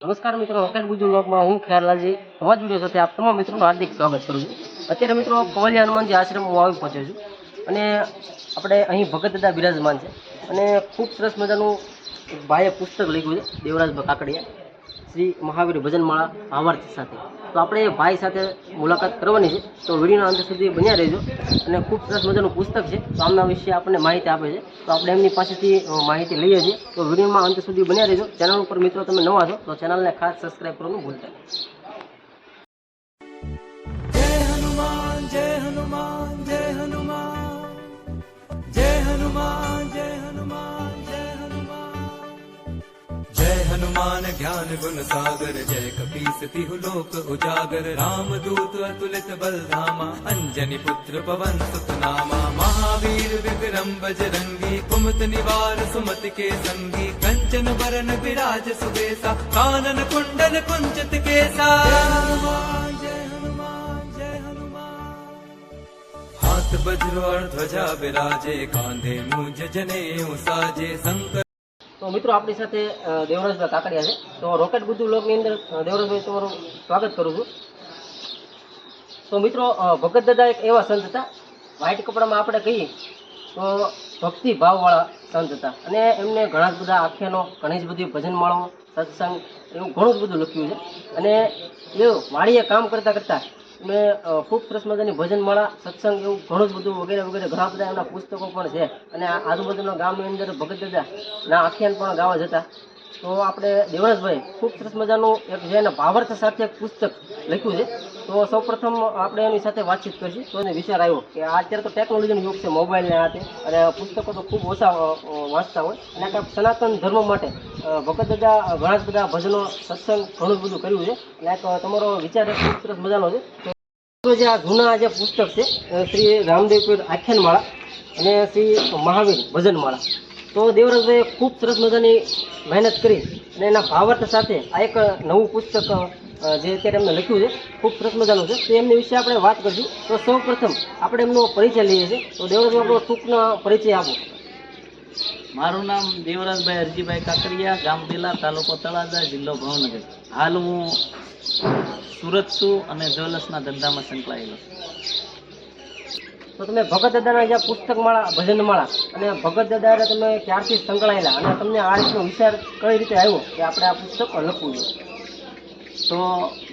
નમસ્કાર મિત્રો હોટેલ ગુજુ બ્લોગમાં હું ખેરલાલજી નવા વીડિયો સાથે આપ તમામ મિત્રોનું હાર્દિક સ્વાગત કરું છું. અત્યારે મિત્રો કવલિયા હનુમાનજી આશ્રમ હું આવી પહોંચ્યો છું. અને આપણે અહીં ભગત દાદા બિરાજમાન છે. અને ખૂબ સરસ મજાનું ભાઈએ પુસ્તક લખ્યું છે, દેવરાજ કાકડિયા શ્રી મહાવીર ભજનમાળા ભાવાર્થ સાથે. તો આપણે એ ભાઈ સાથે મુલાકાત કરવાની છે. તો વિડીયોના અંત સુધી બન્યા રહેજો. અને ખૂબ સરસ મજાનું પુસ્તક છે. તો આમના વિશે આપણને માહિતી આપે છે. તો આપણે એમની પાસેથી માહિતી લઈએ છીએ. તો વિડીયોમાં અંત સુધી બન્યા રહેજો. ચેનલ ઉપર મિત્રો તમે નવા છો, તો ચેનલને ખાસ સબસ્ક્રાઈબ કરવાનું ભૂલતા નહીં. जय हनुमान ज्ञान गुण सागर जय कपीस तिहु लोक उजागर राम दूत अतुलित बल धामा अंजनी पुत्र पवन सुत नामा महावीर विक्रम बजरंगी कुमत निवार सुमति के संगी कंचन बरन विराज सुबेसा कानन कुंडल कुंचित केसा जय हनुमान जय हनुमान जय हनुमान हाथ वज्र और ध्वजा विराजे कांधे मुंज जने साजे शंकर તો મિત્રો આપણી સાથે દેવરાજભાઈ કાકડિયા છે. તો રોકેટ ગુજુ બ્લોગની અંદર દેવરાજભાઈ તમારું સ્વાગત કરું છું. તો મિત્રો ભગત દાદા એક એવા સંત હતા. વ્હાઇટ કપડામાં આપણે કહીએ, તો ભક્તિ ભાવવાળા સંત હતા. અને એમને ઘણા જ બધા આખ્યાનો, ઘણી જ બધી ભજનમાળાઓ સત્સંગ, એવું ઘણું જ બધું લખ્યું છે. અને એ વાડીએ કામ કરતાં કરતાં અ, ખૂબ સરસ મજાની ભજનમાળા સત્સંગ એવું ઘણું જ બધું વગેરે વગેરે ઘણા બધા એમના પુસ્તકો પણ છે. અને આજુબાજુના ગામની અંદર ભગત દાદા ના આખ્યાન પણ ગાવા જતા. તો આપણે દેવરાજભાઈ ખૂબ સરસ મજાનું એક જે એના ભાવાર્થ સાથે એક પુસ્તક લખ્યું છે. તો સૌપ્રથમ આપણે એની સાથે વાતચીત કરીશું. તો એને વિચાર આવ્યો કે અત્યારે તો ટેકનોલોજીનો યુગ છે મોબાઈલને હાથે અને પુસ્તકો તો ખૂબ ઓછા વાંચતા હોય. અને આપણે સનાતન ધર્મ માટે ભગત દાદા ઘણા જ બધા ભજનો સત્સંગ ઘણું બધું કર્યું છે. અને તમારો વિચાર ખૂબ સરસ મજાનો છે. જે આ જૂના જે પુસ્તક છે શ્રી રામદેવ પીર આખ્યાનમાળા અને શ્રી મહાવીર ભજનમાળા. તો દેવરાજભાઈએ ખૂબ સરસ મજાની મહેનત કરી અને એના ભાવાર્થ સાથે આ એક નવું પુસ્તક જે અત્યારે એમને લખ્યું છે, ખૂબ સરસ મજાનું છે. તો એમની વિશે આપણે વાત કરીશું. તો સૌ પ્રથમ આપણે એમનો પરિચય લઈએ છીએ. તો દેવરાજભાઈ આપણો ટૂંકનો પરિચય આપો. મારું નામ દેવરાજભાઈ હરજીભાઈ કાકરિયા ગામ બેલા તાલુકો તળાજા, જિલ્લો ભાવનગર. હાલ હું સુરત છું અને જ્વેલર્સના ધંધામાં સંકળાયેલો છું? તો તમે ભગત દાદાના જે પુસ્તકમાળા ભજનમાળા અને ભગત દાદાને તમે ક્યારથી સંકળાયેલા અને તમને આ રીતનો વિચાર કઈ રીતે આવ્યો કે આપણે આ પુસ્તક લખવું જોઈએ? તો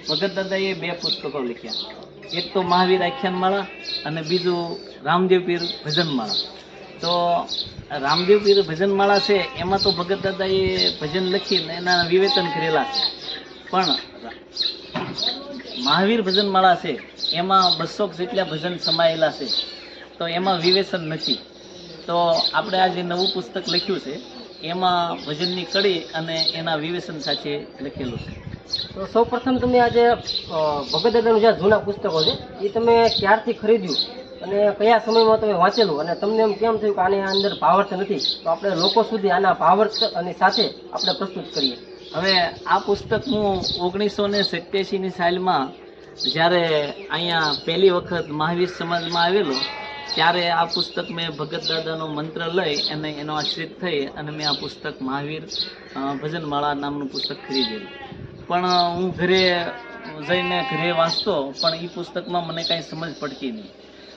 ભગત દાદાએ બે પુસ્તકો લખ્યા. એક તો મહાવીર આખ્યાન માળા અને બીજું રામદેવ પીર ભજનમાળા. તો રામદેવ પીર ભજન માળા છે એમાં તો ભગત દાદાએ ભજન લખીને એના વિવેચન કરેલા છે. પણ મહાવીર ભજનમાળા છે, એમાં બસો જેટલા ભજન સમાયેલા છે, તો એમાં વિવેચન નથી. તો આપણે આ જે નવું પુસ્તક લખ્યું છે, એમાં ભજનની કડી અને એના વિવેચન સાથે લખેલું છે. તો સૌ પ્રથમ તમે આ જે ભગત દાદાનું જે જૂના પુસ્તકો છે, એ તમે ક્યારથી ખરીદ્યું? અને કયા સમયમાં તમે વાંચેલું? અને તમને એમ કેમ થયું કે આની અંદર ભાવાર્થ નથી? તો આપણે લોકો સુધી આના ભાવાર્થ અને સાથે આપણે પ્રસ્તુત કરીએ. હવે આ પુસ્તક હું ઓગણીસો ને સત્યાસીની સાલમાં જ્યારે અહીંયા પહેલી વખત મહાવીર સમાજમાં આવેલો, ત્યારે આ પુસ્તક મેં ભગત દાદાનો મંત્ર લઈ અને એનો આશ્રિત થઈ અને મેં આ પુસ્તક મહાવીર ભજનમાળા નામનું પુસ્તક ખરીદેલું. પણ હું ઘરે જઈને ઘરે વાંચતો, પણ એ પુસ્તકમાં મને કાંઈ સમજ પડતી નહીં.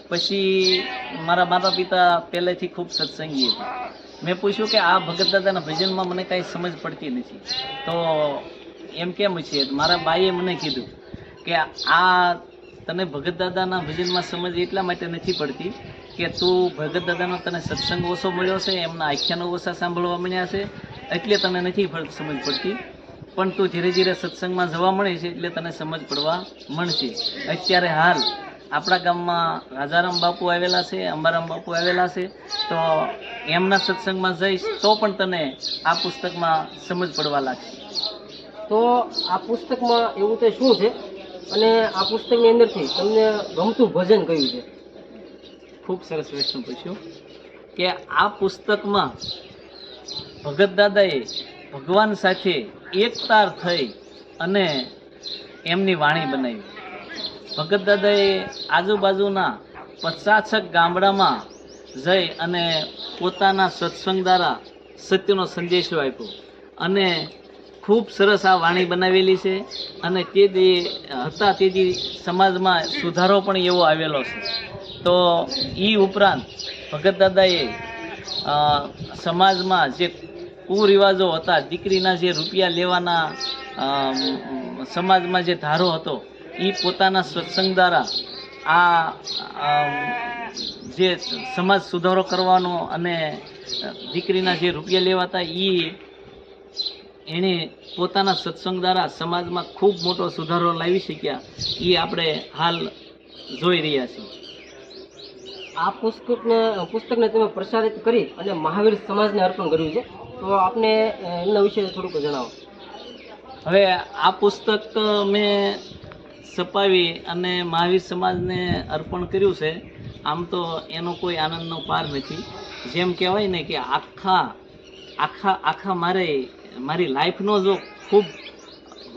પછી મારા માતા પિતા પહેલેથી ખૂબ સત્સંગી હતા. મેં પૂછ્યું કે આ ભગત દાદાના ભજનમાં મને કાંઈ સમજ પડતી નથી. તો એમ કેમ છે? મારા બાઈએ મને કીધું કે આ તને ભગત દાદાના ભજનમાં સમજ એટલા માટે નથી પડતી કે તું ભગત દાદાનો તને સત્સંગ ઓછો મળ્યો છે એમના આખ્યાનો ઓછા સાંભળવા મળ્યા છે એટલે તને નથી સમજ પડતી. પણ તું ધીરે ધીરે સત્સંગમાં જવા મળે છે એટલે તને સમજ પડવા મળશે. અત્યારે હાલ આપણા ગામમાં રાજારામ બાપુ આવેલા છે અંબારામ બાપુ આવેલા છે તો એમના સત્સંગમાં જઈશ તો પણ તને આ પુસ્તકમાં સમજ પડવા લાગશે. તો આ પુસ્તકમાં એવું તે શું છે? અને આ પુસ્તકની અંદરથી તમને ગમતું ભજન કયું છે? ખૂબ સરસ પ્રશ્ન પૂછ્યો. કે આ પુસ્તકમાં ભગત દાદાએ ભગવાન સાથે એકતાર થઈ અને એમની વાણી બનાવી. ભગત દાદાએ આજુબાજુના પચાસક ગામડામાં જઈ અને પોતાના સત્સંગ દ્વારા સત્યનો સંદેશો આપ્યો. અને ખૂબ સરસ આ વાણી બનાવેલી છે અને તે જે હતા તેથી સમાજમાં સુધારો પણ એવો આવેલો છે. તો એ ઉપરાંત ભગત દાદાએ સમાજમાં જે કુરિવાજો હતા, દીકરીના જે રૂપિયા લેવાના સમાજમાં જે ધારો હતો એ પોતાના સત્સંગ દ્વારા આ જે સમાજ સુધારો કરવાનો અને દીકરીના જે રૂપિયા લેવાતા એ એણે પોતાના સત્સંગ દ્વારા સમાજમાં ખૂબ મોટો સુધારો લાવી શક્યા. એ આપણે હાલ જોઈ રહ્યા છીએ. આ પુસ્તકને પુસ્તકને તમે પ્રસારિત કરી અને મહાવીર સમાજને અર્પણ કર્યું છે. તો આપને એમના વિશે થોડુંક જણાવો. હવે આ પુસ્તક મેં છપાવી અને મહાવીર સમાજને અર્પણ કર્યું છે, આમ તો એનો કોઈ આનંદનો પાર નથી. જેમ કહેવાય ને કે આખા આખા આખા મારે, મારી લાઈફનો જો ખૂબ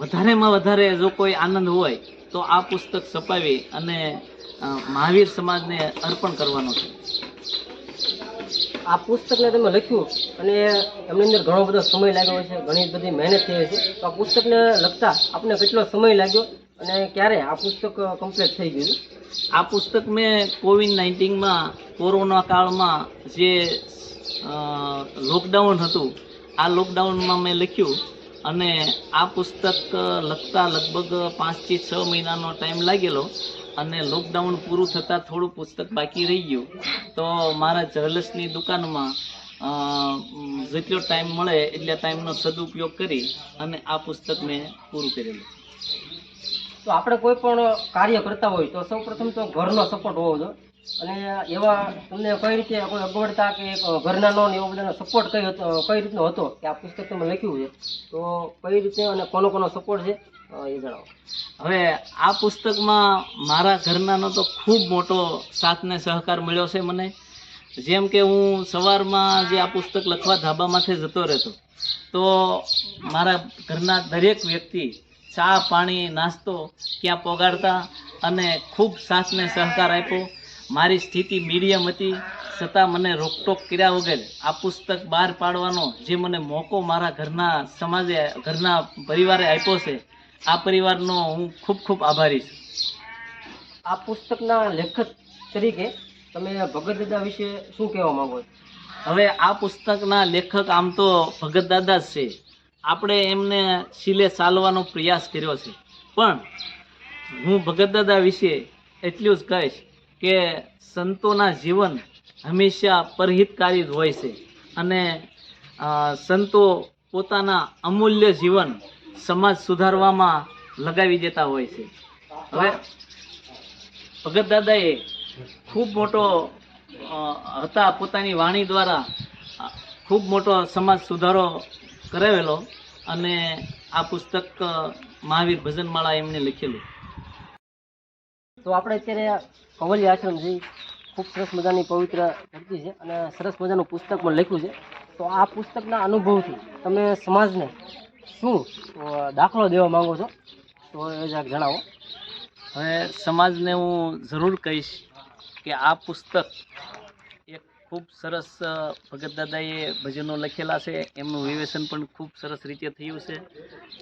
વધારેમાં વધારે જો કોઈ આનંદ હોય, તો આ પુસ્તક છપાવી અને મહાવીર સમાજને અર્પણ કરવાનો છે. આ પુસ્તકને તમે લખ્યું અને એમની અંદર ઘણો બધો સમય લાગ્યો છે, ઘણી બધી મહેનત થઈ છે. તો આ પુસ્તકને લખતા આપને કેટલો સમય લાગ્યો? અને ક્યારે આ પુસ્તક કમ્પ્લીટ થઈ ગયું? આ પુસ્તક મેં કોવિડ નાઇન્ટીનમાં કોરોના કાળમાં જે લોકડાઉન હતું, આ લોકડાઉનમાં મેં લખ્યું અને આ પુસ્તક લખતા લગભગ પાંચથી છ મહિનાનો ટાઈમ લાગેલો અને લોકડાઉન પૂરું થતાં થોડું પુસ્તક બાકી રહી ગયું. તો મારા જ્વેલર્સની દુકાનમાં જેટલો ટાઈમ મળે એટલા ટાઈમનો સદુપયોગ કરી અને આ પુસ્તક મેં પૂરું કરેલું. તો આપણે કોઈ પણ કાર્ય કરતા હોય તો સૌ પ્રથમ તો ઘરનો સપોર્ટ હોવો જોઈએ. અને એવા તમને કઈ રીતે કોઈ અગવડતા કે ઘરનાનો ને એવો બધાનો સપોર્ટ કઈ કઈ રીતનો હતો કે આ પુસ્તક તમે લખ્યું છે, તો કઈ રીતે અને કોનો કોનો સપોર્ટ છે એ જણાવો. હવે આ પુસ્તકમાં મારા ઘરનાનો તો ખૂબ મોટો સાથ ને સહકાર મળ્યો છે મને. જેમ કે હું સવારમાં જે આ પુસ્તક લખવા ધાબામાંથી જતો રહેતો, તો મારા ઘરના દરેક વ્યક્તિ ચા પાણી નાસ્તો ત્યાં પોગાડતા અને ખૂબ સાસને સહકાર આપ્યો. મારી સ્થિતિ મીડિયમ હતી છતાં મને રોકટોક કર્યા વગર આ પુસ્તક બહાર પાડવાનો જે મને મોકો મારા ઘરના સમાજે ઘરના પરિવારે આપ્યો છે આ પરિવારનો હું ખૂબ ખૂબ આભારી છું. આ પુસ્તકના લેખક તરીકે તમે ભગત દાદા વિશે શું કહેવા માંગો છો? હવે આ પુસ્તકના લેખક આમ તો ભગત દાદા જ છે. આપણે એમને શીલે ચાલવાનો પ્રયાસ કર્યો છે. પણ હું ભગત દાદા વિશે એટલું જ કહીશ કે સંતોના જીવન હંમેશા પરહિતકારી જ હોય છે. અને સંતો પોતાના અમૂલ્ય જીવન સમાજ સુધારવામાં લગાવી દેતા હોય છે. હવે ભગત દાદાએ ખૂબ મોટો હતા પોતાની વાણી દ્વારા ખૂબ મોટો સમાજ સુધારો કરાવેલો અને આ પુસ્તક મહાવીર ભજનમાળા એમને લખેલું. તો આપણે અત્યારે કવલી આશ્રમજી ખૂબ સરસ મજાની પવિત્ર ધરતી છે અને સરસ મજાનું પુસ્તક પણ લખ્યું છે. તો આ પુસ્તકના અનુભવથી તમે સમાજને શું દાખલો દેવા માગો છો? તો એ જરાક જણાવો. હવે સમાજને હું જરૂર કહીશ કે આ પુસ્તક ખૂબ સરસ ભગત દાદાએ ભજનો લખેલા છે. એમનું વિવેચન પણ ખૂબ સરસ રીતે થયું છે.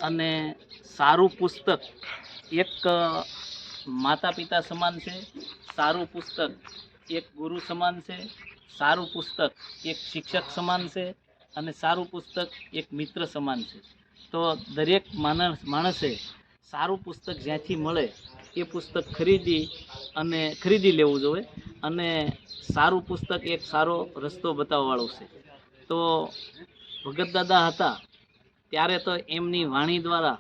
અને સારું પુસ્તક, એક માતા પિતા સમાન છે. સારું પુસ્તક, એક ગુરુ સમાન છે. સારું પુસ્તક, એક શિક્ષક સમાન છે. અને સારું પુસ્તક, એક મિત્ર સમાન છે. તો દરેક માણસ માણસે સારું પુસ્તક જ્યાંથી મળે એ પુસ્તક ખરીદી અને ખરીદી લેવું જોઈએ અને સારું પુસ્તક એક સારો રસ્તો બતાવવાવાળું છે. તો ભગત દાદા હતા ત્યારે તો એમની વાણી દ્વારા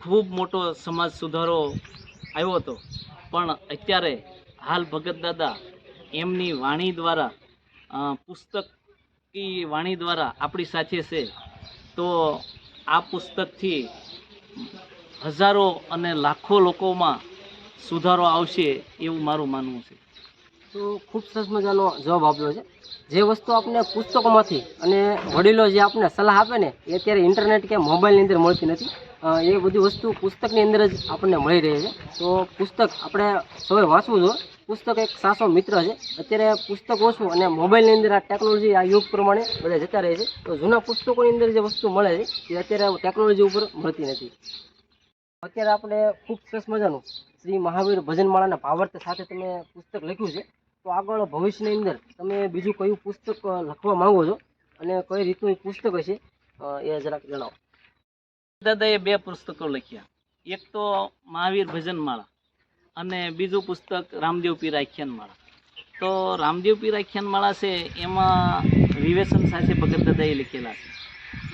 ખૂબ મોટો સમાજ સુધારો આવ્યો હતો. પણ અત્યારે હાલ ભગત દાદા એમની વાણી દ્વારા પુસ્તકી વાણી દ્વારા આપણી સાથે છે. તો આ પુસ્તકથી હજારો અને લાખો લોકોમાં સુધારો આવશે એવું મારું માનવું છે. તો ખૂબ સરસ મજાનો જવાબ આપ્યો છે. જે વસ્તુ આપણે પુસ્તકોમાંથી અને વડીલો જે આપણને સલાહ આપે ને, એ અત્યારે ઇન્ટરનેટ કે મોબાઈલની અંદર મળતી નથી. એ બધી વસ્તુ પુસ્તકની અંદર જ આપણને મળી રહે છે. તો પુસ્તક આપણે સૌએ વાંચવું જોઈએ. પુસ્તક એક સાસો મિત્ર છે. અત્યારે પુસ્તક ઓછું અને મોબાઈલની અંદર આ ટેકનોલોજી આ યુગ પ્રમાણે બધા જતા રહે છે. તો જૂના પુસ્તકોની અંદર જે વસ્તુ મળે છે, એ અત્યારે ટેકનોલોજી ઉપર મળતી નથી. અત્યારે આપણે ખૂબ સરસ મજાનું શ્રી મહાવીર ભજનમાળાના ભાવાર્થ સાથે તમે પુસ્તક લખ્યું છે. તો આગળ ભવિષ્યની અંદર તમે બીજું કયું પુસ્તક લખવા માંગો છો? અને કઈ રીતનું એ પુસ્તક હશે? એ જરાક જણાવો. દાદાએ બે પુસ્તકો લખ્યા. એક તો મહાવીર ભજનમાળા અને બીજું પુસ્તક રામદેવ પીરાખ્યાનમાળા તો રામદેવ પીરાખ્યાનમાળા છે, એમાં વિવેચન સાથે ભગત દાદાએ લખેલા છે.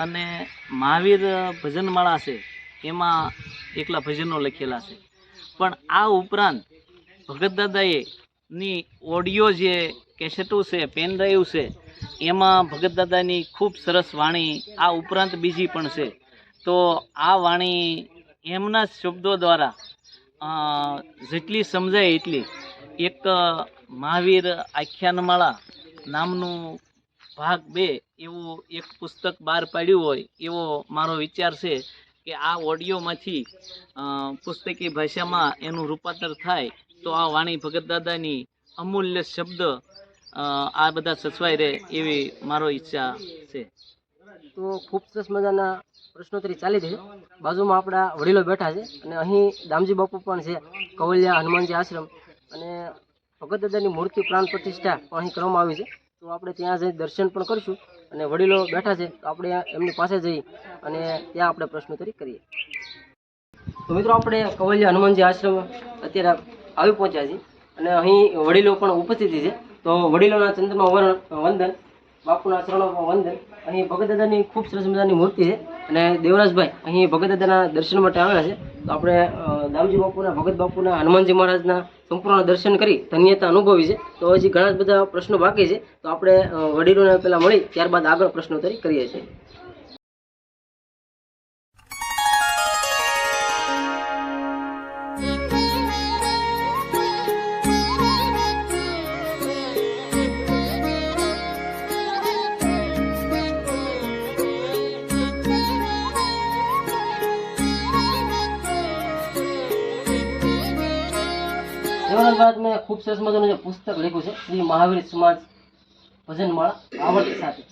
અને મહાવીર ભજનમાળા છે એમાં એકલા ભજનો લખેલા છે. પણ આ ઉપરાંત ભગત દાદાએ ઓડિયો જે કેસેટો છે પેન ડ્રાઈવ છે, એમાં ભગત દાદાની ખૂબ સરસ વાણી, આ ઉપરાંત બીજી પણ છે. તો આ વાણી એમના શબ્દો દ્વારા જેટલી સમજાય એટલી. એક મહાવીર આખ્યાનમાળા નામનું ભાગ બે, એવું એક પુસ્તક બહાર પાડ્યું હોય એવો મારો વિચાર છે. કે આ ઓડિયોમાંથી પુસ્તકી ભાષામાં એનું રૂપાંતર થાય, તો આ વાણી ભગત દાદાની અમૂલ્ય શબ્દ આ બધા સચવાઈ રહે એવી મારો ઈચ્છા છે. તો ખૂબ સરસ મજાના પ્રશ્નોત્તરી ચાલી રહી છે. બાજુમાં આપણા વડીલો બેઠા છે અને અહીં દામજી બાપુ પણ છે, કવલિયા હનુમાનજી આશ્રમ અને ભગત દાદાની મૂર્તિ પ્રાણ પ્રતિષ્ઠા પણ અહીં કરવામાં આવી છે. તો આપણે ત્યાં જઈ દર્શન પણ કરીશું. અને વડીલો બેઠા છે, તો આપણે એમની પાસે જઈ અને ત્યાં આપણે પ્રશ્નોત્તરી કરીએ. તો મિત્રો, આપણે કવલિયા હનુમાનજી આશ્રમ અત્યારે આવી પહોંચ્યા છીએ અને અહીં વડીલો પણ ઉપસ્થિત છે. તો વડીલોના ચંદ્રમાં વંદન, બાપુના ચરણોમાં વંદન. અહીં ભગત દાદાની ખૂબ સરસ મજાની મૂર્તિ છે. અને દેવરાજભાઈ, અહીં ભગત દાદાના દર્શન માટે આવેલા છે. તો આપણે દામજી બાપુના, ભગત બાપુના, હનુમાનજી મહારાજના સંપૂર્ણ દર્શન કરી ધન્યતા અનુભવી છે. તો હજી ઘણા બધા પ્રશ્નો બાકી છે. તો આપણે વડીલોને પહેલાં મળી ત્યારબાદ આગળ પ્રશ્નોત્તરી કરીએ છીએ. ખૂબ સરસ મજાનું જે પુસ્તક લખ્યું છે, શ્રી મહાવીર સમાજ ભજનમાળા આવર્ત સાથે.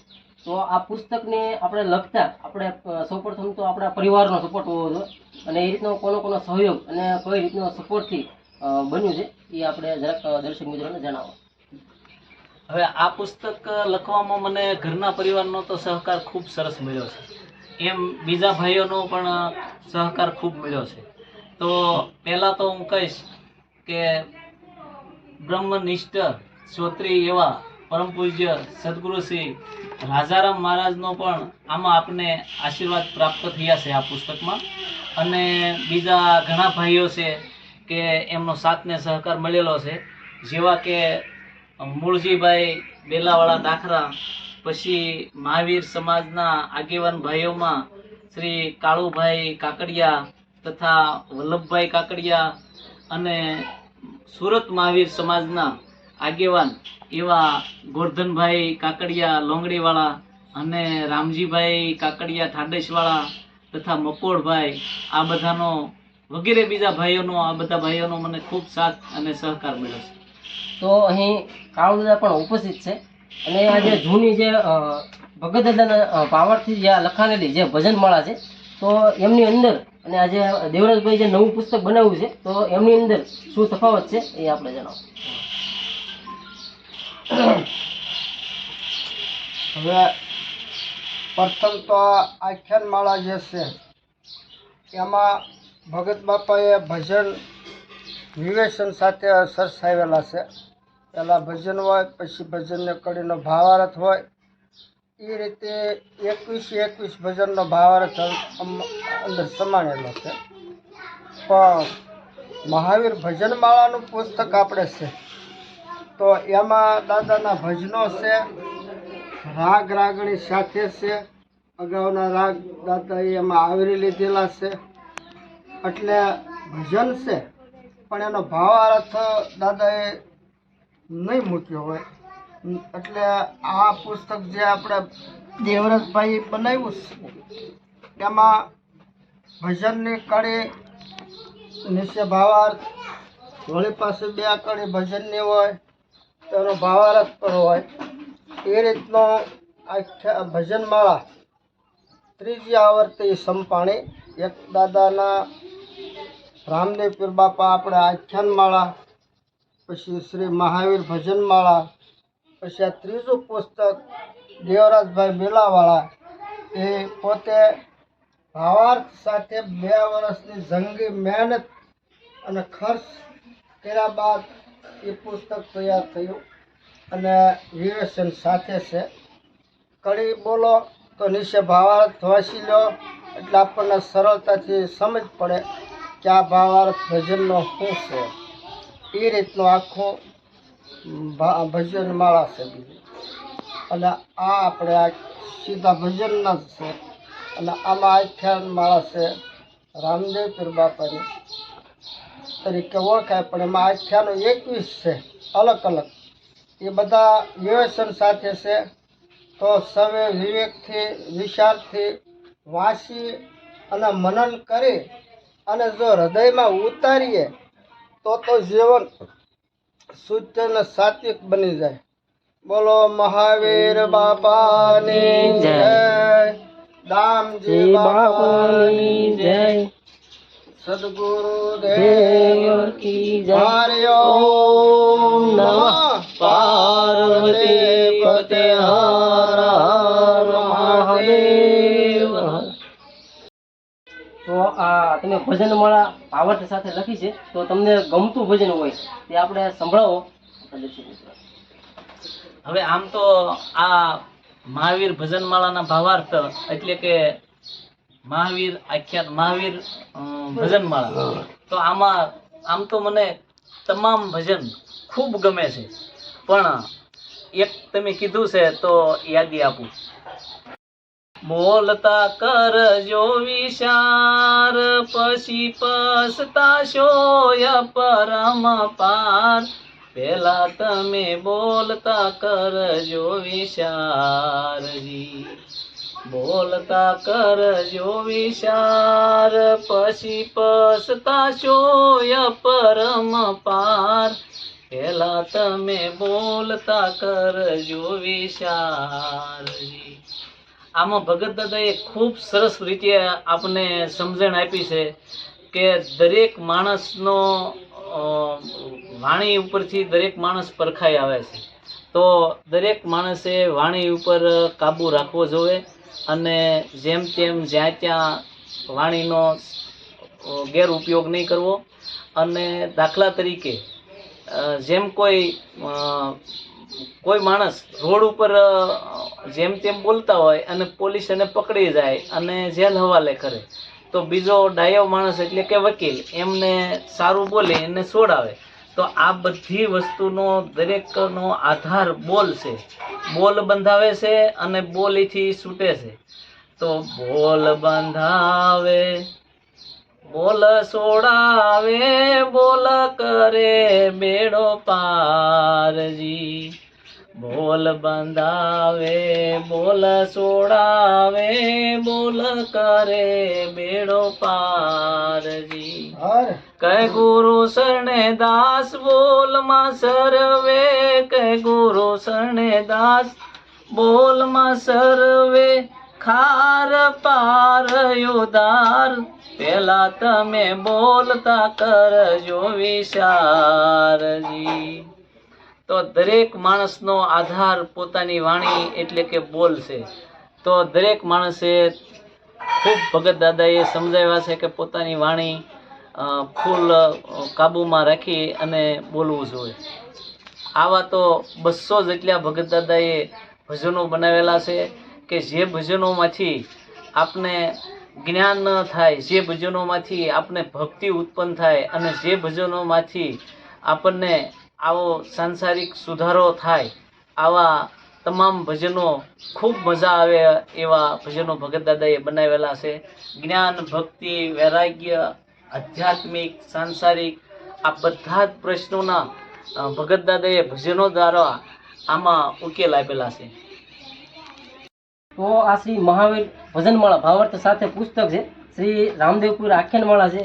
તો આ પુસ્તકને આપણે લખતા આપણે સૌપ્રથમ તો આપણા પરિવારનો સપોર્ટ હોવો જોઈએ અને એ રીતનો કોનો કોનો સહયોગ અને કઈ રીતનો સપોર્ટથી બન્યું છે, એ આપણે જરાક દર્શક મિત્રોને જણાવો. હવે આ પુસ્તક લખવામાં મને ઘરના પરિવારનો તો સહકાર ખૂબ સરસ મળ્યો છે. એમ બીજા ભાઈઓનો પણ સહકાર ખૂબ મળ્યો છે. તો પહેલાં તો હું કહીશ કે બ્રહ્મનિષ્ઠ શ્રોત્રી એવા પરમ પૂજ્ય સદગુરુ શ્રી રાજારામ મહારાજનો પણ આમાં આપને આશીર્વાદ પ્રાપ્ત થયા છે આ પુસ્તકમાં. અને બીજા ઘણા ભાઈઓ છે કે એમનો સાથને સહકાર મળેલો છે. જેવા કે મૂળજીભાઈ બેલાવાળા દાખરા પછી મહાવીર સમાજના આગેવાન ભાઈઓમાં શ્રી કાળુભાઈ કાકડિયા તથા વલ્લભભાઈ કાકડિયા અને સુરત મહાવીર સમાજના આગેવાન એવા ગોરધનભાઈ કાકડિયા લોંગડીવાળા અને રામજીભાઈ કાકડિયા ઠાડેશવાળા તથા મકોડભાઈ, આ બધાનો વગેરે બીજા ભાઈઓનો, આ બધા ભાઈઓનો મને ખૂબ સાથ અને સહકાર મળ્યો છે. તો અહીં કાળુદા પણ ઉપસ્થિત છે અને આ જે જૂની જે ભગત દાદાના પાવરથી જે લખાણેલી જે ભજનમાળા છે, તો એમની અંદર અને આજે દેવરાજભાઈ જે નવું પુસ્તક બનાવ્યું છે, તો એમની અંદર શું તફાવત છે એ આપણે જણાવો. હવે પ્રથમ તો આ આખ્યાનમાળા જે છે, એમાં ભગત બાપાએ ભજન વિવેચન સાથે સરસાવેલા છે. પહેલાં ભજન હોય, પછી ભજનને કડીનો ભાવાર્થ હોય એ રીતે એકવીસ એકવીસ ભજનનો ભાવાર્થ અંદર સમાયેલો છે. પણ મહાવીર ભજનમાળાનું પુસ્તક આપણે છે. તો એમાં દાદાના ભજનો છે, રાગ રાગણી સાથે છે, અગાઉના રાગ દાદાએ એમાં આવરી લીધેલા છે. એટલે ભજન છે, પણ એનો ભાવાર્થ દાદાએ નહીં મૂક્યો હોય. એટલે આ પુસ્તક જે આપણે દેવરાજભાઈ બનાવ્યું છે, એમાં ભજનની કડી નીચે ભાવાર્થ હોળી પાસે બે કડી ભજનની હોય, તેનો ભાવાર્થ પણ હોય. એ રીતનો આખ્યા ભજનમાળા ત્રીજી આવર્તી સંપાણી એક દાદાના રામદેવ પીર બાપા આપણે આખ્યાનમાળા, પછી શ્રી મહાવીર ભજનમાળા પછી આ ત્રીજું પુસ્તક દેવરાજભાઈ બેલાવાળા એ પોતે ભાવાર્થ સાથે બે વર્ષની જંગી મહેનત અને ખર્ચ કર્યા બાદ એ પુસ્તક તૈયાર થયું અને વિવેચન સાથે છે. કડી બોલો તો નીચે ભાવાર્થ વાંચી લો, એટલે આપણને સરળતાથી સમજ પડે કે આ ભાવાર્થ ભજનનો શું છે. એ રીતનું આખું ભજન માળા છે બીજી. અને આ આપણે આ સીધા ભજનના જ છે. અને આમાં આખ્યાન માળા છે રામદેવ પીર બાપાની. તરીકે ઓળખાય, પણ એમાં આખ્યાનો એકવીસ છે, અલગ અલગ. એ બધા વિવેચન સાથે છે. તો સવે વિવેકથી વિચારથી વાંચી અને મનન કરી અને જો હૃદયમાં ઉતારીએ, તો તો જીવન શુદ્ધ અને સાત્વિક બની જાય. બોલો મહાવીર બાપાની જય. દામજી બાપાની જય. સદગુરુ દેવ કી જય. નમઃ. પાર્વતી પતે આ તમે ભજનમાળા પાવટ સાથે લખી છે તો તમને ગમતું ભજન હોય તે આપણે સંભળાવો. હવે આમ તો આ મહાવીર ભજનમાળાના ભાવાર્થ એટલે કે મહાવીર આખ્યાત મહાવીર અ, ભજનમાળા તો આમાં આમ તો મને તમામ ભજન ખૂબ ગમે છે. પણ એક તમે કીધું છે તો યાદી આપું. બોલતા કરજો વિચાર પછી પસતાશો પરમ પાર પેલા તમે બોલતા કરજો વિચારજી બોલતા કરજો વિચાર પછી પસતાશો પરમ પાર પેલા તમે બોલતા કરજો વિચારજી આમાં ભગત દાદાએ ખૂબ સરસ રીતે આપને સમજણ આપી છે કે દરેક માણસનો વાણી ઉપરથી દરેક માણસ પરખાઈ આવે છે. તો દરેક માણસે વાણી ઉપર કાબુ રાખવો જોઈએ અને જેમ તેમ જ્યાં ત્યાં વાણીનો ગેરઉપયોગ નહીં કરવો અને દાખલા તરીકે જેમ કોઈ કોઈ માણસ રોડ ઉપર જેમ તેમ બોલતા હોય અને પોલીસ એને પકડી જાય અને જેલ હવાલે કરે, તો બીજો ડાયો માણસ એટલે કે વકીલ, એમને સારું બોલે, એને છોડાવે. તો આ બધી વસ્તુનો દરેકનો આધાર બોલ છે. બોલ બંધાવે છે અને બોલીથી છૂટે છે. તો બોલ બંધાવે, બોલ સોડાવે બોલ કરે બેડો પારજી. બોલ બંધાવે બોલ સોડાવે બોલ કરે બેડો પારજી. કય ગુરુ શરણે દાસ બોલમાં સરવે. કય ગુરુ શરણે દાસ બોલમાં સરવે. ખાર પાર ઉદાર પેલા તમે બોલતા કરજો વિચારજી તો દરેક માણસનો આધાર પોતાની વાણી એટલે કે બોલ છે. તો દરેક માણસે ખૂબ ભગત દાદાએ સમજાવ્યા છે કે પોતાની વાણી ફૂલ કાબૂમાં રાખી અને બોલવું જોઈએ. આવા તો બસો જેટલા ભગત દાદાએ ભજનો બનાવેલા છે કે જે ભજનોમાંથી આપને જ્ઞાન ન થાય, જે ભજનોમાંથી આપને ભક્તિ ઉત્પન્ન થાય અને જે ભજનોમાંથી આપણને આવો સાંસારિક સુધારો થાય, આવા તમામ ભજનો ખૂબ મજા આવે એવા ભજનો ભગત દાદાએ બનાવેલા છે. જ્ઞાન, ભક્તિ, વૈરાગ્ય, આધ્યાત્મિક, સાંસારિક, આ બધા જ પ્રશ્નોના ભગત દાદાએ ભજનો દ્વારા આમાં ઉકેલ આપેલા છે. તો આ શ્રી મહાવીર ભજનમાળા ભાવાર્થ સાથે પુસ્તક છે. શ્રી રામદેવપુર આખ્યાનમાળા છે.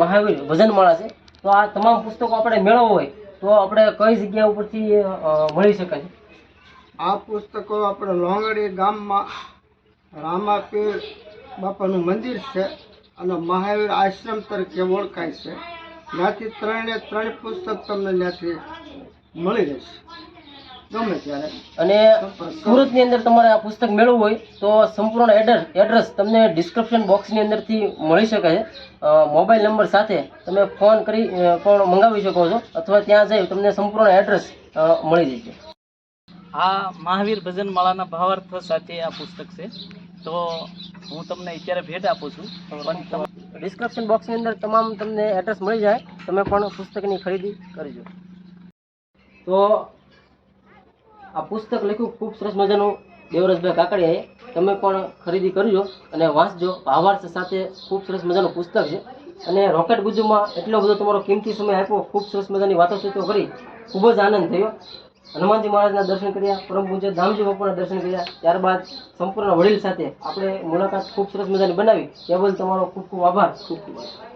મહાવીર ભજનમાળા છે. તો આ તમામ પુસ્તકો આપણે મેળવવું હોય તો આપણે કઈ જગ્યા ઉપરથી મળી શકે છે? આ પુસ્તકો આપણે લોંગડી ગામમાં રામાપીર બાપાનું મંદિર છે અને મહાવીર આશ્રમ તરીકે ઓળખાય છે. ત્યાંથી ત્રણે ત્રણ પુસ્તક તમને ત્યાંથી મળી રહેશે અને સુરતની અંદર તમારે આ પુસ્તક મેળવવું હોય તો સંપૂર્ણ એડ્રેસ એડ્રેસ તમને ડિસ્ક્રિપ્શન બોક્સની અંદરથી મળી શકે છે. મોબાઈલ નંબર સાથે તમે ફોન કરી પણ મંગાવી શકો છો અથવા ત્યાં જઈ તમને સંપૂર્ણ એડ્રેસ મળી જશે. આ મહાવીર ભજન માળાના ભાવાર્થ સાથે આ પુસ્તક છે. તો હું તમને અત્યારે ભેટ આપું છું. પણ તમે ડિસ્ક્રિપ્શન બોક્સની અંદર તમામ તમને એડ્રેસ મળી જાય. તમે પણ પુસ્તકની ખરીદી કરજો તો આ પુસ્તક લખ્યું, ખૂબ સરસ મજાનું. દેવરાજભાઈ કાકડિયાએ તમે પણ ખરીદી કરજો અને વાંચજો. ભાવાર્થ સાથે ખૂબ સરસ મજાનું પુસ્તક છે. અને રોકેટ ગુજુમાં એટલો બધો તમારો કિંમતી સમય આપ્યો, ખૂબ સરસ મજાની વાતો સૂચો કરી ખૂબ જ આનંદ થયો. હનુમાનજી મહારાજના દર્શન કર્યા, પરમ પૂજ્ય ધામજી બાપુના દર્શન કર્યા. ત્યારબાદ સંપૂર્ણ વડીલ સાથે આપણે મુલાકાત ખૂબ સરસ મજાની બનાવી. એ બદલ તમારો ખૂબ ખૂબ આભાર. ખૂબ ખૂબ આભાર.